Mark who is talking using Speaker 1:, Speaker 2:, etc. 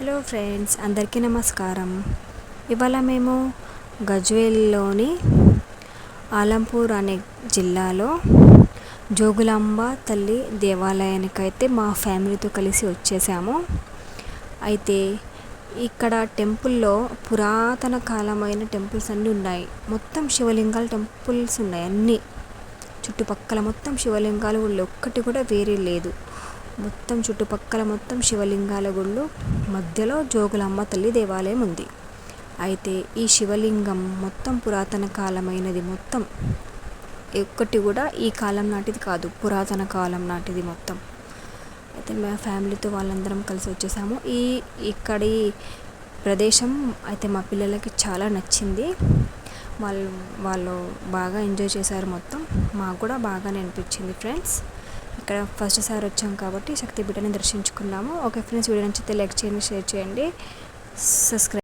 Speaker 1: Hello friends అందరికీ నమస్కారం. ఇవాళ మేము గజ్వేల్లోని ఆలంపూర్ అనే జిల్లాలో జోగులాంబ తల్లి దేవాలయానికి అయితే మా ఫ్యామిలీతో కలిసి వచ్చేసాము. అయితే ఇక్కడ టెంపుల్లో పురాతన కాలమైన టెంపుల్స్ అన్నీ ఉన్నాయి. మొత్తం శివలింగాల టెంపుల్స్ ఉన్నాయి అన్నీ. చుట్టుపక్కల మొత్తం శివలింగాలు ఒక్కటి కూడా వేరే లేదు. మొత్తం చుట్టుపక్కల మొత్తం శివలింగాల గుళ్ళు మధ్యలో జోగులమ్మ తల్లి దేవాలయం ఉంది. అయితే ఈ శివలింగం మొత్తం పురాతన కాలమైనది మొత్తం. ఒక్కటి కూడా ఈ కాలం నాటిది కాదు పురాతన కాలం నాటిది మొత్తం. అయితే మా ఫ్యామిలీతో వాళ్ళందరం కలిసి వచ్చేసాము. ఈ ఇక్కడి ప్రదేశం అయితే మా పిల్లలకి చాలా నచ్చింది. వాళ్ళు వాళ్ళు బాగా ఎంజాయ్ చేశారు మొత్తం. మాకు కూడా బాగానే అనిపించింది ఫ్రెండ్స్. ఇక్కడ ఫస్ట్ సార్ వచ్చాం కాబట్టి శక్తి బిడ్డని దర్శించుకున్నాము. ఓకే ఫ్రెండ్స్ వీడియో నచ్చితే లైక్ చేయండి షేర్ చేయండి. సబ్స్క్రైబ్